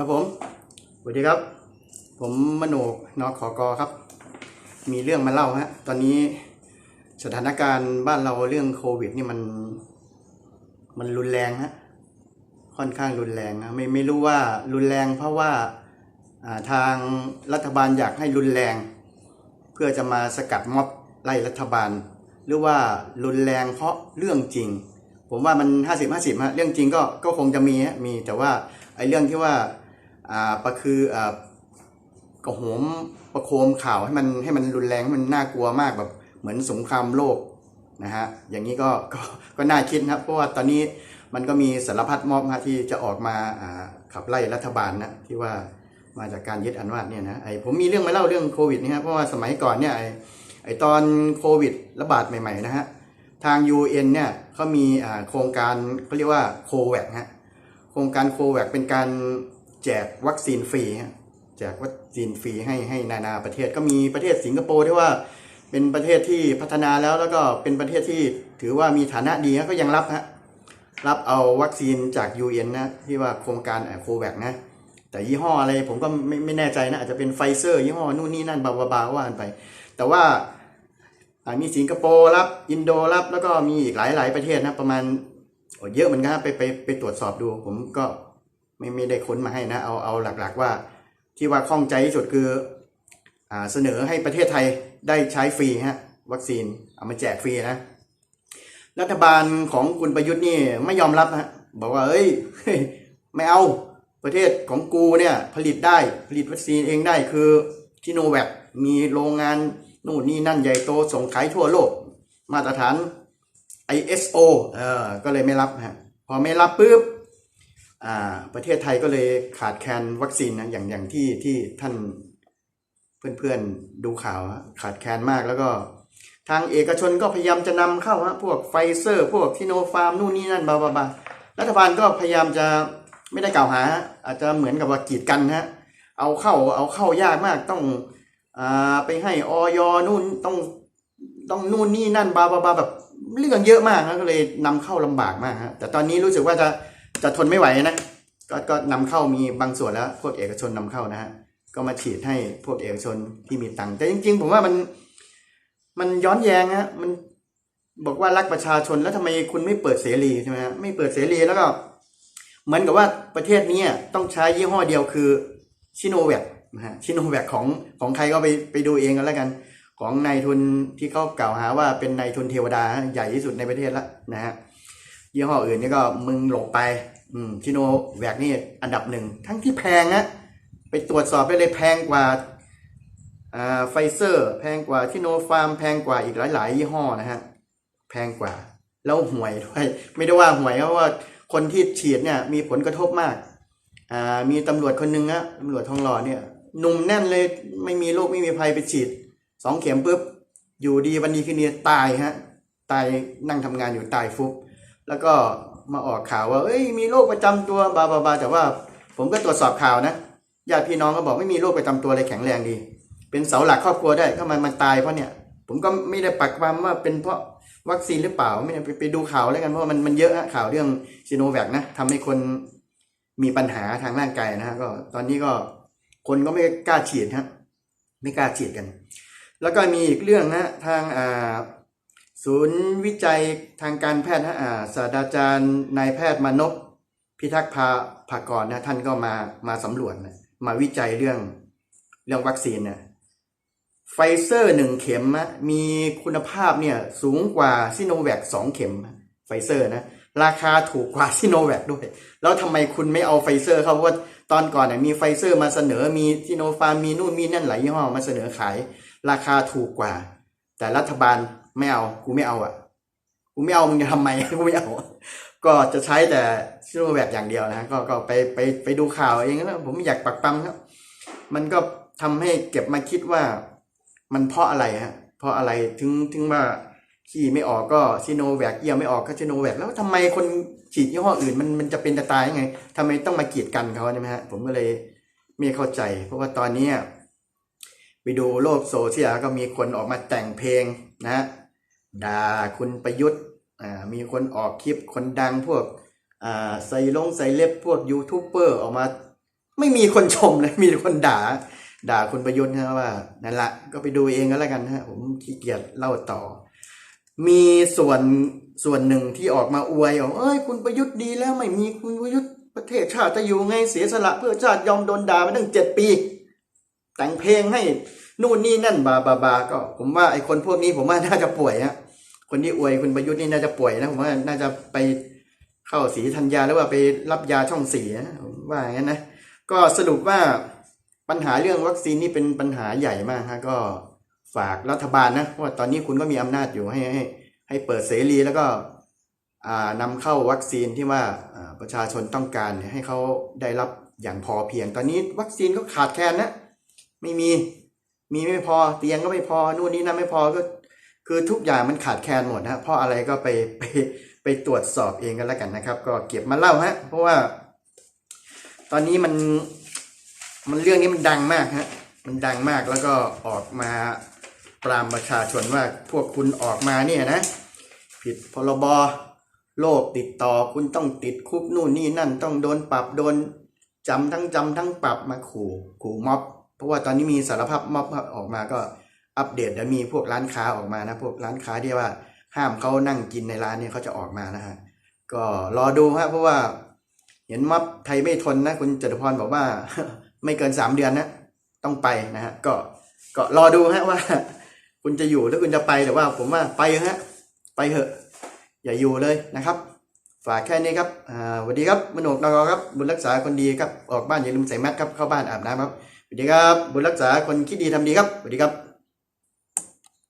ครับผมสวัสดีครับ ผมมโนกนอขอกอครับ มีเรื่องมาเล่าฮะตอนนี้สถานการณ์บ้านเราเรื่องโควิด นี่มัน มันรุนแรงฮะค่อนข้างรุนแรงนะไม่ไม่รู้ว่ารุนแรงเพราะว่าทางรัฐบาลอยากให้รุนแรง เพื่อจะมาสกัดม็อบไล่รัฐบาล หรือว่ารุนแรงเพราะเรื่องจริง ผมว่ามันห้าสิบห้าสิบฮะเรื่องจริงก็ก็คงจะมีฮะมีแต่ว่าไอ้เรื่องที่ว่า ประคืออ่ากระโหมประโคมข่าวให้มันให้มันรุนแรงให้มันน่ากลัวมากแบบเหมือนสงครามโลกนะฮะอย่างนี้ก็ก็ก็น่าคิดนะครับเพราะว่าตอนนี้มันก็มีสารพัดม็อบฮะที่จะออกมาขับไล่รัฐบาลนะที่ว่ามาจากการยึดอำนาจเนี่ยนะไอผมมีเรื่องมาเล่าเรื่องโควิดนี่ฮะเพราะว่าสมัยก่อนเนี่ยไอไอตอนโควิดระบาดใหม่ๆนะฮะทาง UN เนี่ยเขามีอ่าโครงการเขาเรียกว่าโควัคฮะโครงการโควัคเป็นการ แจกวัคซีนฟรีฮะแจกวัคซีนฟรีให้ให้นานาประเทศก็มีประเทศสิงคโปร์ที่ว่าเป็นประเทศที่พัฒนาแล้วแล้วก็เป็นประเทศที่ถือว่ามีฐานะดีฮะก็ยังรับฮะรับเอาวัคซีนจาก UN นะที่ว่าโครงการโควัคนะ แต่ยี่ห้ออะไรผมก็ไม่ไม่แน่ใจนะ อาจจะเป็นไฟเซอร์ ยี่ห้อนู่นนี่นั่นบาบาบาว่ากันไป แต่ว่ามีสิงคโปร์รับ อินโดรับ แล้วก็มีอีกหลายหลายประเทศนะ ประมาณเยอะเหมือนกันไปไปไปตรวจสอบดู ผมก็ ไม่ไม่ได้ค้นมาให้นะเอาเอาหลักๆว่า ที่ว่าข้องใจที่สุดคืออเสนอให้ประเทศไทยได้ใช้ฟรีฮะวัคซีนเอามาแจกฟรีนะ รัฐบาลของคุณประยุทธ์นี่ไม่ยอมรับฮะบอกว่าเอ้ยไม่เอาประเทศของกูเนี่ยผลิตได้ผลิตวัคซีนเองได้คือทิโนแวคมีโรงงานนู่นนี่นั่นใหญ่โตส่งขายทั่วโลก มาตรฐาน ISO เออก็เลยไม่รับฮะพอไม่รับปุ๊บ ประเทศไทยก็เลยขาดแคลนวัคซีนนะอย่างอย่างที่ที่ท่านเพื่อนๆดูข่าวขาดแคลนมากแล้วก็ ทางเอกชนก็พยายามจะนำเข้าฮะพวกไฟเซอร์ พวกทิโนฟาร์มนู่นนี่นั่นบาบาบารัฐบาลก็พยายามจะไม่ได้กล่าวหาฮะอาจจะเหมือนกับว่ากีดกันฮะเอาเข้าเอาเข้ายากมากต้องอ่าไปให้ออยนู่นต้องต้องนู่นนี่นั่นบาบาบาแบบเรื่องเยอะมากนะก็เลยนำเข้าลำบากมากฮะแต่ตอนนี้รู้สึกว่าจะ จะทนไม่ไหวนะก็ก็นำเข้ามีบางส่วนแล้ว พวกเอกชนนำเข้านะฮะก็มาฉีดให้พวกเอกชนที่มีตังค์แต่จริง ๆ ผมว่ามันมันย้อนแย้งฮะมันบอกว่ารักประชาชนแล้วทำไมคุณไม่เปิดเสรีใช่ไหมฮะไม่เปิดเสรีแล้วก็ เหมือนกับว่าประเทศนี้ต้องใช้ยี่ห้อเดียวคือชิโนแวคนะฮะชิโนแวคของของใครก็ไปไปดูเองกันแล้วกัน ของนายทุนที่เขากล่าวหาว่าเป็นนายทุนเทวดาใหญ่ที่สุดในประเทศละนะฮะ ยี่ห้ออื่นนี่ก็มึงหลงไป อืมชิโนแวคนี่อันดับหนึ่ง ทั้งที่แพงนะไปตรวจสอบได้เลยแพงกว่าอ่าไฟเซอร์ แพงกว่าชิโนฟาร์มแพงกว่าอีกหลาย ๆ ยี่ห้อนะฮะ แพงกว่า แล้วห่วยด้วย ไม่ได้ว่าห่วยเพราะว่าคนที่ฉีดเนี่ยมีผลกระทบมาก อ่า มีตำรวจคนหนึ่งนะตำรวจทองหล่อเนี่ยหนุ่มแน่นเลยไม่มีโรคไม่มีภัยไปฉีดสองเข็มปุ๊บอยู่ดีวันนี้คืนนี้ตายฮะ ตายนั่งทำงานอยู่ตายฟุบ แล้วก็มาออกข่าวว่า เอ้ยมีโรคประจำตัวบาบาบาแต่ว่าผมก็ตรวจสอบข่าวนะญาติพี่น้องก็บอกไม่มีโรคประจำตัวอะไรแข็งแรงดี เป็นเสาหลักครอบครัวได้ถ้ามันมันตายเพราะเนี่ยผมก็ไม่ได้ปักความว่าเป็นเพราะวัคซีนหรือเปล่าไม่ได้ไปไปดูข่าวแล้วกันเพราะมันมันเยอะฮะข่าวเรื่องซีโนแวคนะทำให้คนมีปัญหาทางร่างกายนะฮะก็ตอนนี้ก็คนก็ไม่กล้าฉีดฮะไม่กล้าฉีดกัน แล้วก็มีอีกเรื่องนะทางอ่า ศูนย์วิจัยทางการแพทย์นะอ่าศาสตราจารย์นายแพทย์มานพพิทักษ์ภาภากรนะท่านก็มามาสำรวจนะมาวิจัยเรื่องเรื่องวัคซีนนะไฟเซอร์หนึ่งเข็มมีคุณภาพเนี่ยสูงกว่าซิโนแวคสองเข็มไฟเซอร์นะราคาถูกกว่าซิโนแวคด้วย แล้วทำไมคุณไม่เอาไฟเซอร์เขาเพราะว่าตอนก่อนเนี่ยมีไฟเซอร์มาเสนอมีซิโนฟาร์มมีนู่นมีนั่นหลายยี่ห้อมาเสนอขาย ราคาถูกกว่า แต่รัฐบาล ไม่เอากูไม่เอาอะกูไม่เอามึงจะทำไมกูไม่เอา ก็จะใช้แต่ซิโนแวคอย่างเดียวนะก็ก็ไปไปไปดูข่าวเองแล้วผมไม่อยากปักปั๊มครับ มันก็ทำให้เก็บมาคิดว่า มันเพราะอะไรฮะ เพราะอะไรถึงถึงว่าขี่ไม่ออกก็ซิโนแวคเอี่ยไม่ออกก็ซิโนแวคแล้วทำไมคนฉีดยี่ห้ออื่นมันมันจะเป็นจะตายยังไงทำไมต้องมากีดกันเขาใช่ไหมฮะผมก็เลยไม่เข้าใจ เพราะว่าตอนนี้ไปดูโลกโซเชียลก็มีคนออกมาแต่งเพลง นะด่าคุณประยุทธ์มีคนออกคลิปคนดังพวกใส่ลงใส่เล็บพวกยูทูบเบอร์ออกมา ไม่มีคนชมเลยมีคนด่า ด่าคุณประยุทธ์นะว่านั่นละก็ไปดูเองก็แล้วกันนะฮะผมขี้เกียจเล่าต่อ มีส่วนส่วนหนึ่งที่ออกมาอวยบอกเอ้ยคุณประยุทธ์ดีแล้วไม่มีคุณประยุทธ์ประเทศชาติจะอยู่ไงเสียสละเพื่อชาติยอมโดนด่ามาตั้งเจ็ดปี แต่งเพลงให้ นู่นนี่นั่นบาบาบาก็ ผมว่าไอ้คนพวกนี้ผมว่าน่าจะป่วยฮะคนที่อวยคุณประยุทธ์นี่น่าจะป่วยนะผมว่าน่าจะไปเข้าสีธัญญาหรือว่าไปรับยาช่องสีนะผมว่าอย่างนั้นนะก็สรุปว่าปัญหาเรื่องวัคซีนนี่เป็นปัญหาใหญ่มากฮะก็ฝากรัฐบาลนะว่าตอนนี้คุณก็มีอำนาจอยู่ให้ให้ให้เปิดเสรีแล้วก็อ่านำเข้าวัคซีนที่ว่าประชาชนต้องการให้เขาได้รับอย่างพอเพียง ตอนนี้วัคซีนก็ขาดแคลนนะไม่มี มีไม่พอเตียงก็ไม่พอนู่นนี่นั่นไม่พอก็ คือทุกอย่างมันขาดแคลนหมดนะเพราะอะไรก็ไปไปไปตรวจสอบเองกันแล้วกันนะครับ ก็เก็บมาเล่าฮะเพราะว่า ตอนนี้มันมันเรื่องนี้มันดังมากฮะมันดังมากแล้วก็ออกมาปรามประชาชนว่าพวกคุณออกมาเนี่ยนะ ผิดพรบโรคติดต่อคุณต้องติดคุกนู่นนี่นั่น ต้องโดนปรับโดนจำทั้งจำทั้งปรับมาขู่ขู่ม็อบ เพราะว่าตอนนี้มีสารภาพม็อบออกมาก็อัปเดตแล้วมีพวกร้านค้าออกมานะ พวกร้านค้าที่ว่าห้ามเขานั่งกินในร้านเนี่ยเขาจะออกมานะฮะก็รอดูฮะเพราะว่า เห็นม็อบไทยไม่ทนนะ คุณจตุพรบอกว่า ไม่เกินสามเดือนนะต้องไปนะฮะก็ก็รอดูฮะว่า คุณจะอยู่หรือคุณจะไปแต่ว่า ผมว่าไปฮะไปเถอะ อย่าอยู่เลยนะครับ ฝากแค่นี้ครับอ่าสวัสดีครับมโนกนกครับ บุญรักษาคนดีครับ ออกบ้านอย่าลืมใส่แมสครับเข้าบ้านอาบน้ำครับ สวัสดีครับ บุญรักษาคนคิดดีทำดีครับ สวัสดีครับ